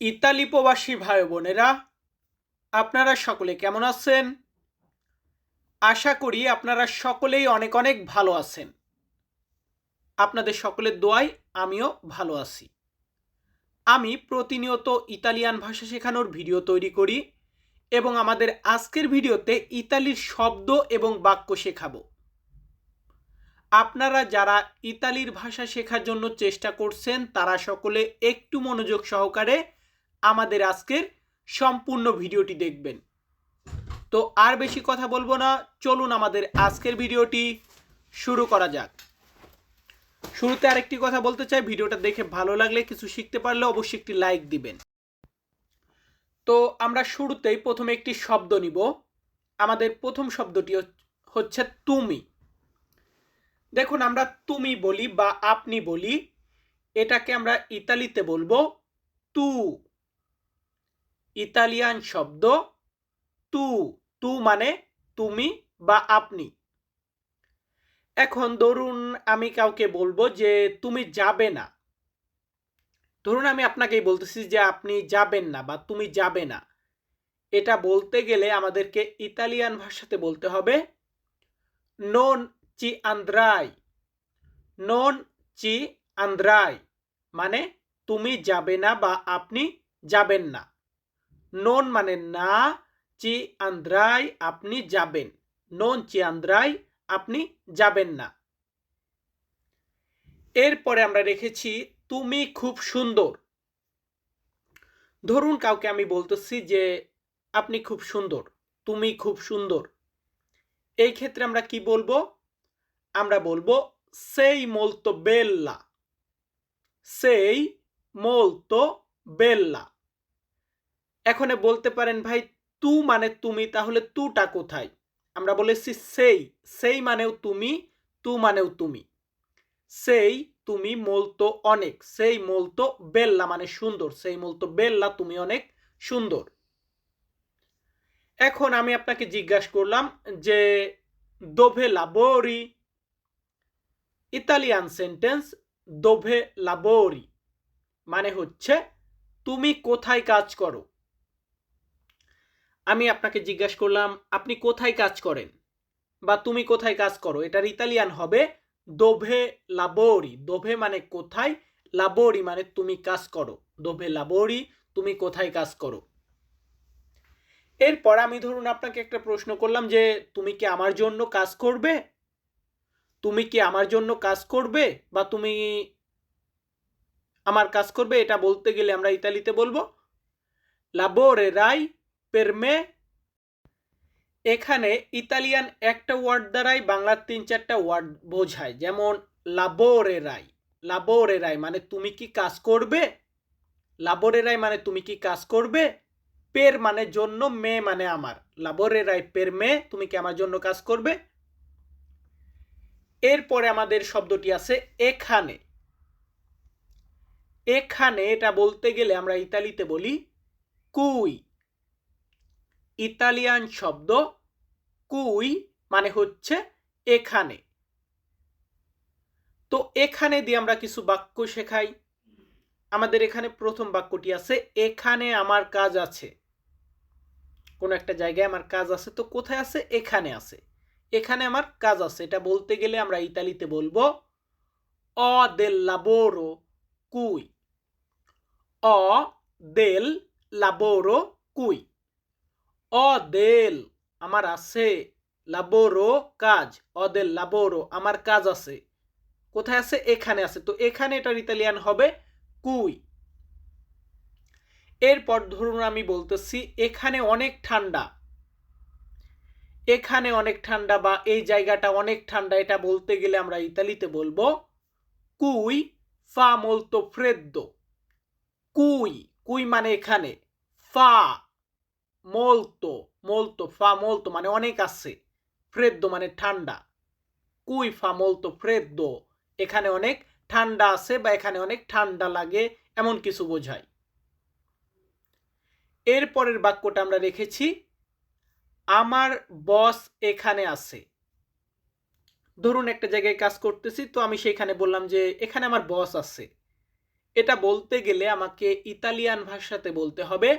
Italy প্রবাসী ভাই বোনেরা, আপনারা সকলে কেমন আছেন? আশা করি আপনারা সকলেই অনেক অনেক ভালো আছেন। আপনাদের সকলের দোয়ায় আমিও ভালো আছি। আমি প্রতিনিয়ত ইতালিয়ান ভাষা শেখানোর ভিডিও তৈরি করি এবং আমাদের আজকের ভিডিওতে ইতালির শব্দ এবং বাক্য শেখাবো। আপনারা যারা ইতালির ভাষা শেখার জন্য চেষ্টা করছেন, তারা সকলে একটু মনোযোগ সহকারে আমাদের আজকের সম্পূর্ণ ভিডিওটি দেখবেন। তো আর বেশি কথা বলব না, চলুন আমাদের আজকের ভিডিওটি শুরু করা যাক। শুরুতে আরেকটি কথা বলতে চাই, ভিডিওটা দেখে ভালো লাগলে কিছু শিখতে পারলে অবশ্যই একটি লাইক দিবেন। তো আমরা শুরুতেই প্রথমে একটি শব্দ নিব। আমাদের প্রথম শব্দটি হচ্ছে তুমি। দেখুন, আমরা তুমি বলি বা আপনি বলি, এটাকে আমরা ইতালিতে বলব তু। ইতালিয়ান শব্দ তু তু মানে তুমি বা আপনি। এখন ধরুন আমি কাউকে বলব যে তুমি যাবে না। ধরুন আমি আপনাকেই বলতেছি যে আপনি যাবেন না বা তুমি যাবে না। এটা বলতে গেলে আমাদেরকে ইতালিয়ান ভাষাতে বলতে হবে নন চি আন্দ্রাই নন চি আন্দ্রাই মানে তুমি যাবে না বা আপনি যাবেন না। নন মানে না, চি আন্দ্রাই আপনি যাবেন। নন চি আন্দ্রাই আপনি যাবেন না। এরপরে আমরা রেখেছি, তুমি খুব সুন্দর। ধরুন কাউকে আমি বলতেছি যে, আপনি খুব সুন্দর, তুমি খুব সুন্দর। এই ক্ষেত্রে আমরা কি বলব? আমরা বলব, সেই মোলতো বেল্লা সেই মোলতো বেল্লা এখানে বলতে পারেন, ভাই, তু মানে তুমি, তাহলে তুটা কোথায়? আমরা বলেছি, সেই সেই মানেও তুমি, তু মানেও তুমি। সেই, তুমি মোলতো অনেক, সেই মোলতো বেল্লা মানে সুন্দর, সেই মলতো বেল্লা, তুমি অনেক সুন্দর। এখন আমি আপনাকে জিজ্ঞাসা করলাম যে, দোভে লাবোরি? ইতালিয়ান সেন্টেন্স, দোভে লাবোরি মানে হচ্ছে, তুমি কোথায় কাজ করো? আমি আপনাকে জিজ্ঞাসা করলাম, আপনি কোথায় কাজ করেন? বা তুমি কোথায় কাজ করো? এটার ইতালিয়ান হবে দোভে লাবোরি দোভে মানে কোথায়? লাবোরি মানে তুমি কাজ করো। দোভে লাবোরি তুমি কোথায় কাজ করো? এরপর আমি ধরুন আপনাকে একটা প্রশ্ন করলাম যে, তুমি কি আমার জন্য কাজ করবে? তুমি কি আমার জন্য কাজ করবে? বা তুমি আমার কাজ করবে? এটা বলতে গেলে আমরা ইতালিতে বলব লাবোরে রাই পেরমে এখানে ইতালিয়ান একটা ওয়ার্ড দ্বারাই বাংলার তিন চারটা ওয়ার্ড বোঝায়। যেমন লাবোরে রাই লাবোরে রাই মানে তুমি কি কাজ করবে? লাবোরে রাই মানে তুমি কি কাজ করবে? পের মানে জন্য মে মানে আমার। লাবোরে রাই পের মে তুমি কি আমার জন্য কাজ করবে? এরপরে আমাদের শব্দটি আছে এখানে। এখানে এটা বলতে গেলে আমরা ইতালিতে বলি কুই। ইতালিয়ান শব্দ কুই মানে হচ্ছে এখানে। তো এখানে দিয়ে আমরা কিছু বাক্য শেখাই। আমাদের এখানে প্রথম বাক্যটি আছে, এখানে আমার কাজ আছে। কোনো একটা জায়গায় আমার কাজ আছে, তো কোথায় আছে? এখানে আছে। এখানে আমার কাজ আছে। এটা বলতে গেলে আমরা ইতালিতে বলব, অ দেল লাবোরো কুই অ দেল লাবোরো কুই অ দেল আমার আছে। লাবোরো কাজ। অদেল, লাবোরো, আমার কাজ আছে। কোথায় আছে? এখানে আছে। তো এখানে এটার ইতালিয়ান হবে কুই। এরপর ধরুন আমি বলতেছি, এখানে অনেক ঠান্ডা। এখানে অনেক ঠান্ডা বা এই জায়গাটা অনেক ঠান্ডা, এটা বলতে গেলে আমরা ইতালিতে বলব কুই ফা মোলতো ফ্রেদ্দো কুই কুই মানে এখানে। ফা মোলতো মোলতো, ফা মোলতো মানে অনেক আছে। ফ্রেদ্দো মানে ঠান্ডা। কুই ফা মোলতো ফ্রেদ্দো। এখানে অনেক ঠান্ডা আছে বা এখানে অনেক ঠান্ডা লাগে, এমন কিছু বোঝায়। এরপরের বাক্যটা আমরা রেখেছি, আমার বস এখানে আছে। ধরুন একটা জায়গায় কাজ করতেছি, তো আমি সেখানে বললাম যে, এখানে আমার বস আছে। এটা বলতে গেলে আমাকে ইতালিয়ান ভাষাতে বলতে হবে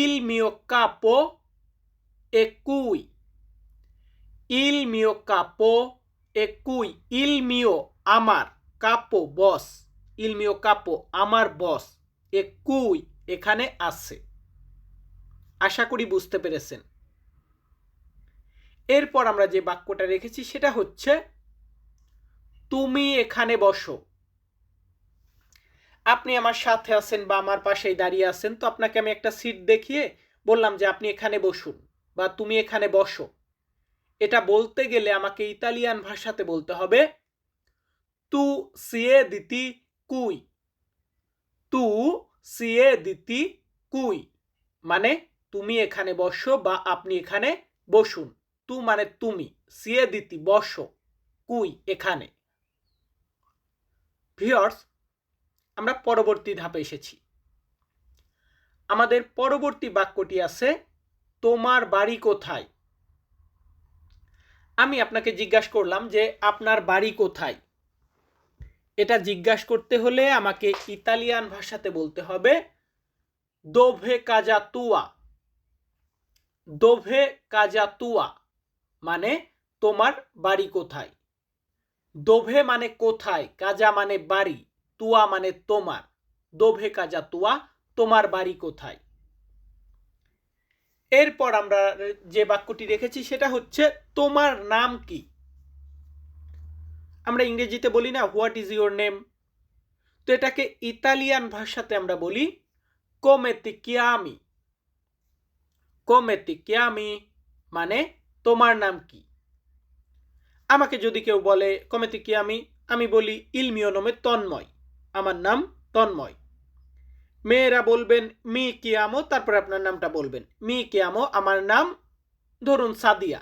ইল মিও কাপো একুই ইল মিও কাপো একুই ইল মিও আমার কাপো বস ইল মিও কাপো আমার বস একুই এখানে আছে। আশা করি বুঝতে পেরেছেন। এরপর আমরা যে বাক্যটা রেখেছি, সেটা হচ্ছে, তুমি এখানে বসো। আপনি আমার সাথে আছেন বা আমার পাশেই দাঁড়িয়ে আছেন, তো আপনাকে আমি একটা সিট দেখিয়ে বললাম যে আপনি এখানে বসুন বা তুমি এখানে বসো। এটা বলতে গেলে আমাকে ইতালিয়ান ভাষাতে বলতে হবে, তু সিয়ে দিতি কুই। তু সিয়ে দিতি কুই মানে তুমি এখানে বসো বা আপনি এখানে বসুন। তু মানে তুমি, সিয়ে দিতি, বসো, কুই এখানে। ভিওর্স আমরা পরবর্তী ধাপে এসেছি। আমাদের পরবর্তী বাক্যটি আছে, তোমার বাড়ি কোথায়? আমি আপনাকে জিজ্ঞাসা করলাম যে, আপনার বাড়ি কোথায়? এটা জিজ্ঞাসা করতে হলে আমাকে ইতালিয়ান ভাষাতে বলতে হবে, দোভে কাজা তুয়া? দোভে কাজা তুয়া মানে তোমার বাড়ি কোথায়? দোভে মানে কোথায়, কাজা মানে বাড়ি। তুয়া মানে তোমার। দোভে কাজা তুয়া, তোমার বাড়ি কোথায়? এরপর আমরা যে বাক্যটি রেখেছি, সেটা হচ্ছে, তোমার নাম কি? আমরা ইংরেজিতে বলি না, হোয়াট ইজ ইউর নেম? তো এটাকে ইতালিয়ান ভাষাতে আমরা বলি কোমেতি কিয়ামি। কোমেতি কিয়ামি মানে তোমার নাম কি? আমাকে যদি কেউ বলে কমেতি কিয়ামি আমি বলি ইলমিও নমে তন্ময়। আমার নাম তন্ময়। মেয়েরা বলবেন, মি কিয়ামো তারপর আপনার নামটা বলবেন, মি কিয়ামো আমার নাম ধরুন সাদিয়া।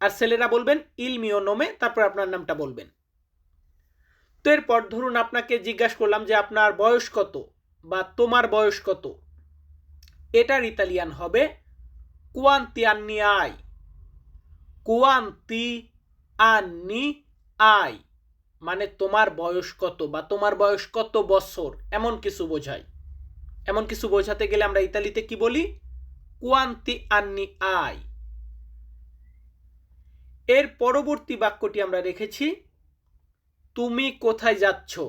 আর ছেলেরা বলবেন ইলমিও নোমে তারপর আপনার নামটা বলবেন। তো এরপর ধরুন আপনাকে জিজ্ঞাসা করলাম যে, আপনার বয়স কত বা তোমার বয়স কত? এটার ইতালিয়ান হবে কুয়ান্তি আন্নি আই কুয়ান্তি আন্নি আই মানে তোমার বয়স কত বা তোমার বয়স কত বছর? এমন কিছু বোঝায়। এমন কিছু বোঝাতে গেলে আমরা ইতালিতে কি বলি? কুয়ান্তি আন্নি আই এর পরবর্তী বাক্যটি আমরা রেখেছি, তুমি কোথায় যাচ্ছ?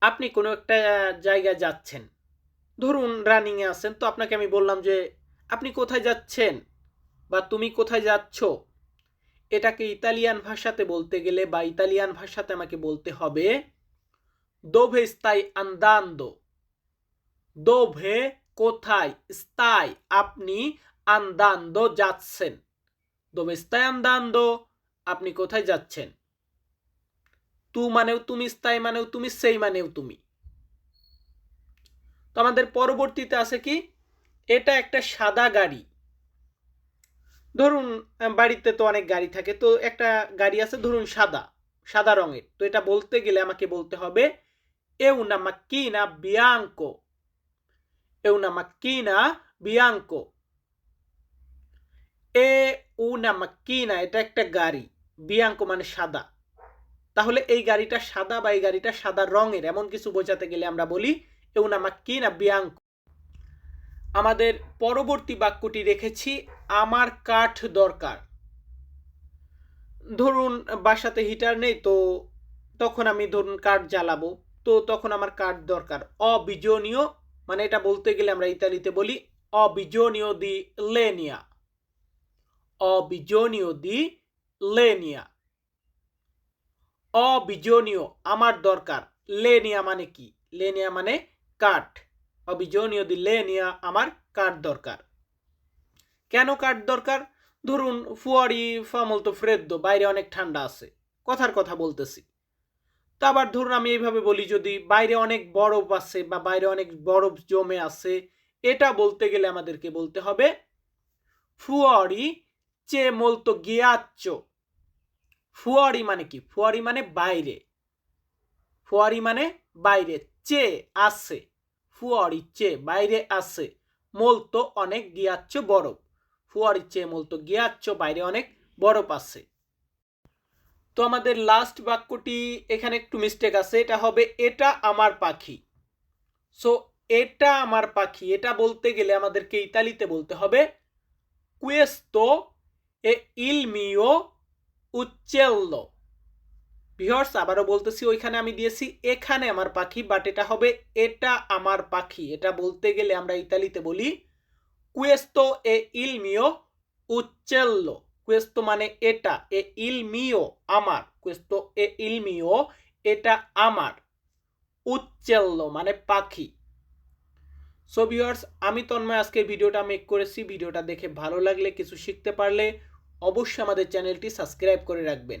আপনি কোনো একটা জায়গায় যাচ্ছেন। ধরুন রানিংয়ে আছেন, তো আপনাকে আমি বললাম যে, আপনি কোথায় যাচ্ছেন? বা, তুমি কোথায় যাচ্ছ? এটাকে ইতালিয়ান ভাষাতে বলতে গেলে বা ইতালিয়ান ভাষাতে আমাকে বলতে হবে দোভে স্তাই আন্দান্দো দোভে কোথায়? স্তাই আপনি আন্দান্দো যাচ্ছেন। দোভে স্তাই আন্দান্দো আপনি কোথায় যাচ্ছেন? তু মানেও তুমি স্তাই মানেও তুমি, সেই মানেও তুমি। তো আমাদের পরবর্তীতে আছে কি? এটা একটা সাদা গাড়ি। ধরুন বাড়িতে তো অনেক গাড়ি থাকে, তো একটা গাড়ি আছে, ধরুন সাদা সাদা রঙের। তো এটা বলতে গেলে আমাকে বলতে হবে এ una macchina bianco è una macchina bianco এ una macchina এটা একটা গাড়ি, বিয়াঙ্কো মানে সাদা। তাহলে এই গাড়িটা সাদা বা এই গাড়িটা সাদা রঙের, এমন কিছু বোঝাতে গেলে আমরা বলি এ una macchina bianco আমাদের পরবর্তী বাক্যটি রেখেছি, আমার কাঠ দরকার। ধরুন, বাসাতে হিটার নেই, তো তখন আমি ধরুন কাঠ জ্বালাবো, তো তখন আমার কাঠ দরকার। অবিজনীয় মানে এটা বলতে গেলে আমরা ইতালিতে বলি, অবিজনীয় দি লেনিয়া। অবিজনীয় দি লেনিয়া। অবিজনীয়, আমার দরকার। লেনিয়া মানে কি? লেনিয়া মানে কাঠ। অবিজনীয় দি লেনিয়া আমার কাঠ দরকার। কেন কাঠ দরকার? ধরুন, ফুয়ারি, ফামল তো ফ্রেদ্দ, বাইরে অনেক ঠান্ডা আছে, কথার কথা বলতেছি। তো আবার ধরুন, আমি এইভাবে বলি, যদি বাইরে অনেক বরফ আছে বা বাইরে অনেক বরফ জমে আছে, এটা বলতে গেলে আমাদেরকে বলতে হবে, ফুয়ারি চে মলতো গিয়াচ্চ। ফুয়ারি মানে কি? ফুয়ারি মানে বাইরে। ফুয়ারি মানে বাইরে, চে আছে। ফুয়ারি চে বাইরে আছে মলতো অনেক গিয়াচ্ছ বরফ। ফুয়ারি চে মলতো গিয়াচ্ছ, বাইরে অনেক বরফ আছে। তো আমাদের লাস্ট বাক্যটি এখানে একটু মিস্টেক আছে, এটা হবে, এটা আমার পাখি। সো এটা আমার পাখি। এটা বলতে গেলে আমাদেরকে ইতালিতে বলতে হবে কুয়েস্তো এ ইল মিও উচ্চেল্লো ভিওর্স আবারও বলতেছি, ওইখানে আমি দিয়েছি, এখানে আমার পাখি বাট এটা হবে, এটা আমার পাখি। এটা বলতে গেলে আমরা ইতালিতে বলি কুয়েস্তো এ ইল মিও উচ্চেল্লো কুয়েস্তো মানে এটা এ ইল মিও আমার কুয়েস্তো এ ইল মিও এটা আমার উচ্চেল্লো মানে পাখি। সো ভিউয়ার্স আমি তন্ময়, আজকের ভিডিওটা মেক করেছি। ভিডিওটা দেখে ভালো লাগলে কিছু শিখতে পারলে অবশ্যই আমাদের চ্যানেলটি সাবস্ক্রাইব করে রাখবেন।